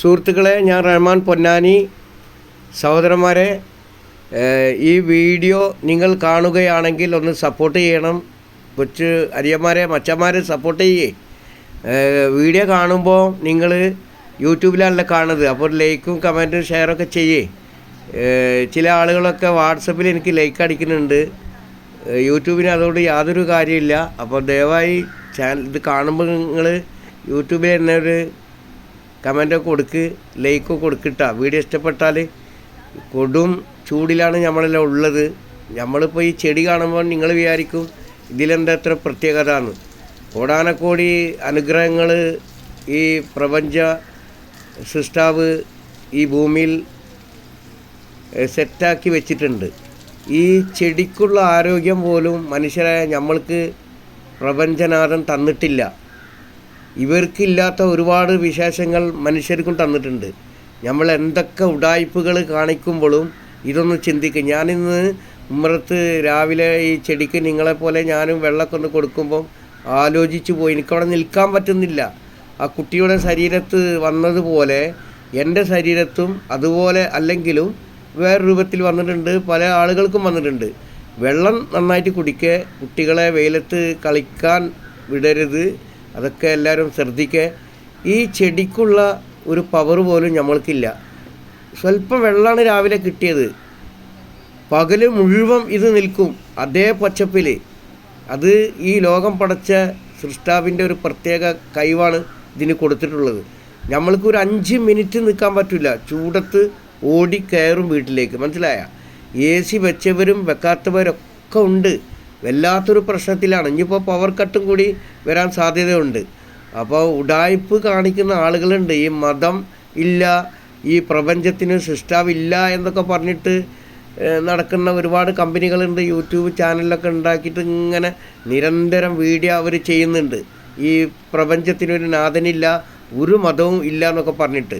സുഹൃത്തുക്കളെ ഞാൻ റഹ്മാൻ പൊന്നാനി. സഹോദരന്മാരെ ഈ വീഡിയോ നിങ്ങൾ കാണുകയാണെങ്കിൽ ഒന്ന് സപ്പോർട്ട് ചെയ്യണം. കൊച്ചു അരിയന്മാരെ മച്ചന്മാരെ സപ്പോർട്ട് ചെയ്യേ. വീഡിയോ കാണുമ്പോൾ നിങ്ങൾ യൂട്യൂബിലല്ല കാണുന്നത്. അപ്പോൾ ലൈക്കും കമന്റും ഷെയറൊക്കെ ചെയ്യേ. ചില ആളുകളൊക്കെ വാട്സപ്പിൽ എനിക്ക് ലൈക്ക് അടിക്കുന്നുണ്ട്. യൂട്യൂബിന് അതുകൊണ്ട് യാതൊരു കാര്യമില്ല. അപ്പോൾ ദയവായി ചാനൽ ഇത് കാണുമ്പോൾ നിങ്ങൾ യൂട്യൂബിൽ തന്നെ ഒരു കമന്റൊക്കെ കൊടുക്ക് ലൈക്ക് കൊടുക്കിട്ട വീഡിയോ ഇഷ്ടപ്പെട്ടാൽ കൊടും ചൂടിലാണ് നമ്മളെല്ലാം ഉള്ളത്. നമ്മളിപ്പോൾ ഈ ചെടി കാണുമ്പോൾ നിങ്ങൾ വിചാരിക്കും ഇതിലെന്താ എത്ര പ്രത്യേകത എന്ന് കോടാനക്കോടി അനുഗ്രഹങ്ങൾ ഈ പ്രപഞ്ച സൃഷ്ടാവ് ഈ ഭൂമിയിൽ സെറ്റാക്കി വെച്ചിട്ടുണ്ട്. ഈ ചെടിക്കുള്ള ആരോഗ്യം പോലും മനുഷ്യരായ നമ്മൾക്ക് പ്രപഞ്ചനാഥൻ തന്നിട്ടില്ല. ഇവർക്കില്ലാത്ത ഒരുപാട് വിശേഷങ്ങൾ മനുഷ്യർക്കും തന്നിട്ടുണ്ട്. നമ്മൾ എന്തൊക്കെ ഉടായ്പകൾ കാണിക്കുമ്പോഴും ഇതൊന്ന് ചിന്തിക്കും. ഞാനിന്ന് ഉമ്മറത്ത് രാവിലെ ഈ ചെടിക്ക് നിങ്ങളെപ്പോലെ ഞാനും വെള്ളമൊക്കെ ഒന്ന് കൊടുക്കുമ്പം ആലോചിച്ചു പോയി. എനിക്കവിടെ നിൽക്കാൻ പറ്റുന്നില്ല. ആ കുട്ടിയുടെ ശരീരത്ത് വന്നതുപോലെ എന്റെ ശരീരത്തും അതുപോലെ അല്ലെങ്കിലും വേറെ രൂപത്തിൽ വന്നിട്ടുണ്ട്. പല ആളുകൾക്കും വന്നിട്ടുണ്ട്. വെള്ളം നന്നായിട്ട് കുടിക്കുക കുട്ടികളെ വെയിലത്ത് കളിക്കാൻ വിടരുത്. അതൊക്കെ എല്ലാവരും ശ്രദ്ധിക്കുക ഈ ചെടിക്കുള്ള ഒരു പവർ പോലും നമ്മൾക്കില്ല സ്വല്പം വെള്ളമാണ് രാവിലെ കിട്ടിയത്. പകൽ മുഴുവൻ ഇത് നിൽക്കും. അതേ പച്ചപ്പിൽ അത് ഈ ലോകം പടച്ച സൃഷ്ടാവിന്റെ ഒരു പ്രത്യേക കഴിവാണ് ഇതിന് കൊടുത്തിട്ടുള്ളത്. നമ്മൾക്ക് ഒരു അഞ്ച് മിനിറ്റ് നിൽക്കാൻ പറ്റില്ല. ചൂടത്ത് ഓടി കയറും വീട്ടിലേക്ക്. മനസ്സിലായ? എ സി വെച്ചവരും വെക്കാത്തവരൊക്കെ ഉണ്ട്. വല്ലാത്തൊരു പ്രശ്നത്തിലാണ്. ഇനിയിപ്പോൾ പവർ കട്ടും കൂടി വരാൻ സാധ്യതയുണ്ട്. അപ്പോൾ ഉടായ്പ് കാണിക്കുന്ന ആളുകളുണ്ട്. ഈ മതം ഇല്ല ഈ പ്രപഞ്ചത്തിന് സൃഷ്ടാവില്ല എന്നൊക്കെ പറഞ്ഞിട്ട് നടക്കുന്ന ഒരുപാട് കമ്പനികളുണ്ട്. യൂട്യൂബ് ചാനലൊക്കെ ഉണ്ടാക്കിയിട്ട് ഇങ്ങനെ നിരന്തരം വീഡിയോ അവർ ചെയ്യുന്നുണ്ട്. ഈ പ്രപഞ്ചത്തിനൊരു നാഥനില്ല ഒരു മതവും ഇല്ല എന്നൊക്കെ പറഞ്ഞിട്ട്.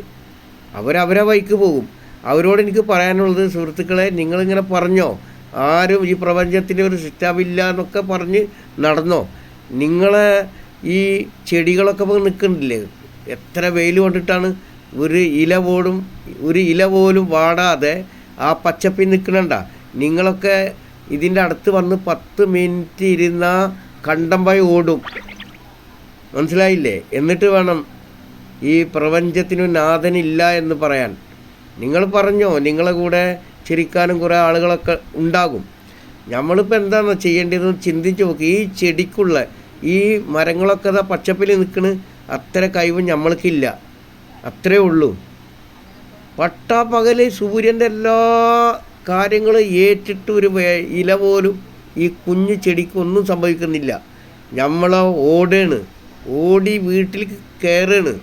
അവരവരെ വൈക്ക് പോകും. അവരോട് എനിക്ക് പറയാനുള്ളത് സുഹൃത്തുക്കളെ നിങ്ങളിങ്ങനെ പറഞ്ഞോ? ആരും ഈ പ്രപഞ്ചത്തിന്റെ ഒരു സിസ്റ്റാവില്ല എന്നൊക്കെ പറഞ്ഞ് നടന്നോ? നിങ്ങളെ ഈ ചെടികളൊക്കെ നിൽക്കുന്നില്ലേ? എത്ര വെയിൽ കൊണ്ടിട്ടാണ്? ഒരു ഇല പോലും ഒരു ഇല പോലും വാടാതെ ആ പച്ചപ്പിൽ നിൽക്കണണ്ട. നിങ്ങളൊക്കെ ഇതിന്റെ അടുത്ത് വന്ന് പത്ത് മിനിറ്റ് ഇരുന്ന കണ്ടമ്പായി ഓടും. മനസ്സിലായില്ലേ? എന്നിട്ട് വേണം ഈ പ്രപഞ്ചത്തിനു നാഥനില്ല എന്ന് പറയാൻ. നിങ്ങൾ പറഞ്ഞോ? നിങ്ങളെ കൂടെ ചിരിക്കാനും കുറേ ആളുകളൊക്കെ ഉണ്ടാകും. നമ്മളിപ്പോൾ എന്താണ് ചെയ്യേണ്ടതെന്ന് ചിന്തിച്ച് നോക്കി. ഈ ചെടിക്കുള്ള ഈ മരങ്ങളൊക്കെ ഇതാ പച്ചപ്പിൽ നിൽക്കണ്. അത്ര കഴിവ് നമ്മൾക്കില്ല. അത്രേ ഉള്ളൂ. പട്ടാ പട്ടാപ്പകൽ സൂര്യന്റെ എല്ലാ കാര്യങ്ങളും ഏറ്റിട്ട് ഒരു ഇല പോലും ഈ കുഞ്ഞു ചെടിക്കൊന്നും സംഭവിക്കുന്നില്ല. നമ്മൾ ഓടാണ്. ഓടി വീട്ടിൽ കയറാണ്.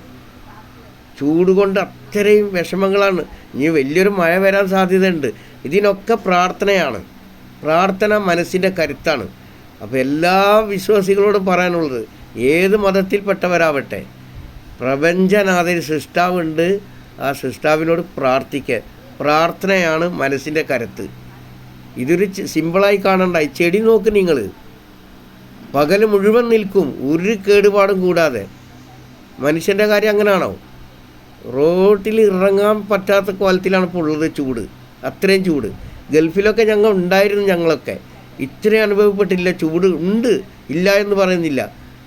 ചൂട് കൊണ്ട് അത്രയും വിഷമങ്ങളാണ്. ഇനി വലിയൊരു മഴ വരാൻ സാധ്യതയുണ്ട്. ഇതിനൊക്കെ പ്രാർത്ഥനയാണ്. പ്രാർത്ഥന മനസ്സിന്റെ കരുത്താണ്. അപ്പോൾ എല്ലാ വിശ്വാസികളോടും പറയാനുള്ളത് ഏത് മതത്തിൽപ്പെട്ടവരാവട്ടെ പ്രപഞ്ചനാഥൻ സൃഷ്ടാവുണ്ട് ആ സൃഷ്ടാവിനോട് പ്രാർത്ഥിക്കുക പ്രാർത്ഥനയാണ് മനസ്സിന്റെ കരുത്ത്. ഇതൊരു സിമ്പിളായി കാണണ്ട. ചെടി നോക്ക് നിങ്ങൾ പകൽ മുഴുവൻ നിൽക്കും ഒരു കേടുപാടും കൂടാതെ. മനുഷ്യന്റെ കാര്യം അങ്ങനെയാണോ റോട്ടിൽ ഇറങ്ങാൻ പറ്റാത്ത കോലത്തിലാണ് ഇപ്പോൾ ഉള്ളത് ചൂട്. അത്രയും ചൂട്. ഗൾഫിലൊക്കെ ഞങ്ങൾ ഉണ്ടായിരുന്നു ഞങ്ങളൊക്കെ. ഇത്രയും അനുഭവപ്പെട്ടില്ല. ചൂട് ഉണ്ട്. ഇല്ല എന്ന് പറയുന്നില്ല.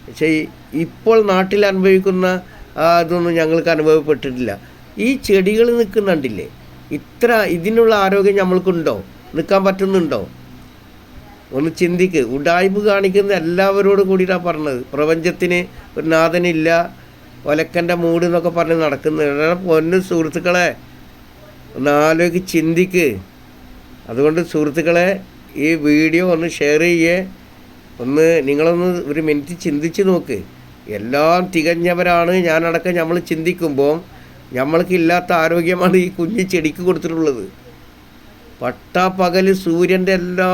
പക്ഷേ ഇപ്പോൾ നാട്ടിൽ അനുഭവിക്കുന്ന അതൊന്നും ഞങ്ങൾക്ക് അനുഭവപ്പെട്ടിട്ടില്ല. ഈ ചെടികൾ നിൽക്കുന്നുണ്ടില്ലേ ഇത്ര ഇതിനുള്ള ആരോഗ്യം നമ്മൾക്കുണ്ടോ നിൽക്കാൻ പറ്റുന്നുണ്ടോ? ഒന്ന് ചിന്തിക്ക്. ഉഡായ്പ് കാണിക്കുന്ന എല്ലാവരോടും കൂടിയിട്ടാണ് പറഞ്ഞത്. പ്രപഞ്ചത്തിന് ഒരു നാഥനില്ല. ഒലക്കന്റെ മൂട് എന്നൊക്കെ പറഞ്ഞ് നടക്കുന്നത്. പൊന്നു സുഹൃത്തുക്കളെ ഒന്ന് ആലോചിക്ക് ചിന്തിക്ക്. അതുകൊണ്ട് സുഹൃത്തുക്കളെ ഈ വീഡിയോ ഒന്ന് ഷെയർ ചെയ്യേ. ഒന്ന് നിങ്ങളൊന്ന് ഒരു മിനിറ്റ് ചിന്തിച്ച് നോക്ക്. എല്ലാം തികഞ്ഞവരാണ്. ഞാനടക്കം നമ്മൾ ചിന്തിക്കുമ്പോൾ നമ്മൾക്കില്ലാത്ത ആരോഗ്യമാണ് ഈ കുഞ്ഞ് ചെടിക്ക് കൊടുത്തിട്ടുള്ളത്. പട്ടാപ്പകൽ സൂര്യന്റെ എല്ലാ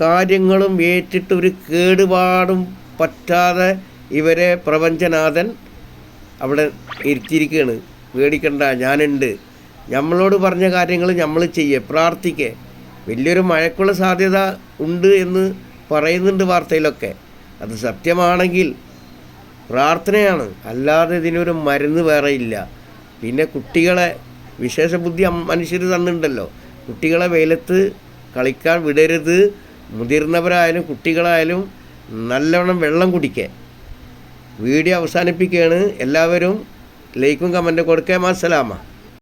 കാര്യങ്ങളും ഏറ്റിട്ട് ഒരു കേടുപാടും പറ്റാതെ ഇവരെ പ്രപഞ്ചനാഥൻ അവിടെ ഇരുത്തിയിരിക്കുകയാണ്. പേടിക്കണ്ട ഞാനുണ്ട്. നമ്മളോട് പറഞ്ഞ കാര്യങ്ങൾ നമ്മൾ ചെയ്യുക പ്രാർത്ഥിക്കുക വലിയൊരു മഴക്കുള്ള സാധ്യത ഉണ്ട് എന്ന് പറയുന്നുണ്ട് വാർത്തയിലൊക്കെ. അത് സത്യമാണെങ്കിൽ പ്രാർത്ഥനയാണ്. അല്ലാതെ ഇതിനൊരു മരുന്ന് വേറെ ഇല്ല. പിന്നെ കുട്ടികളെ വിശേഷ ബുദ്ധി മനുഷ്യർ തന്നിട്ടുണ്ടല്ലോ. കുട്ടികളെ വെയിലത്ത് കളിക്കാൻ വിടരുത്. മുതിർന്നവരായാലും കുട്ടികളായാലും നല്ലവണ്ണം വെള്ളം കുടിക്കുക വീഡിയോ അവസാനിപ്പിക്കുകയാണ്. എല്ലാവരും ലൈക്കും കമന്റും കൊടുക്കുക. മാസലാമ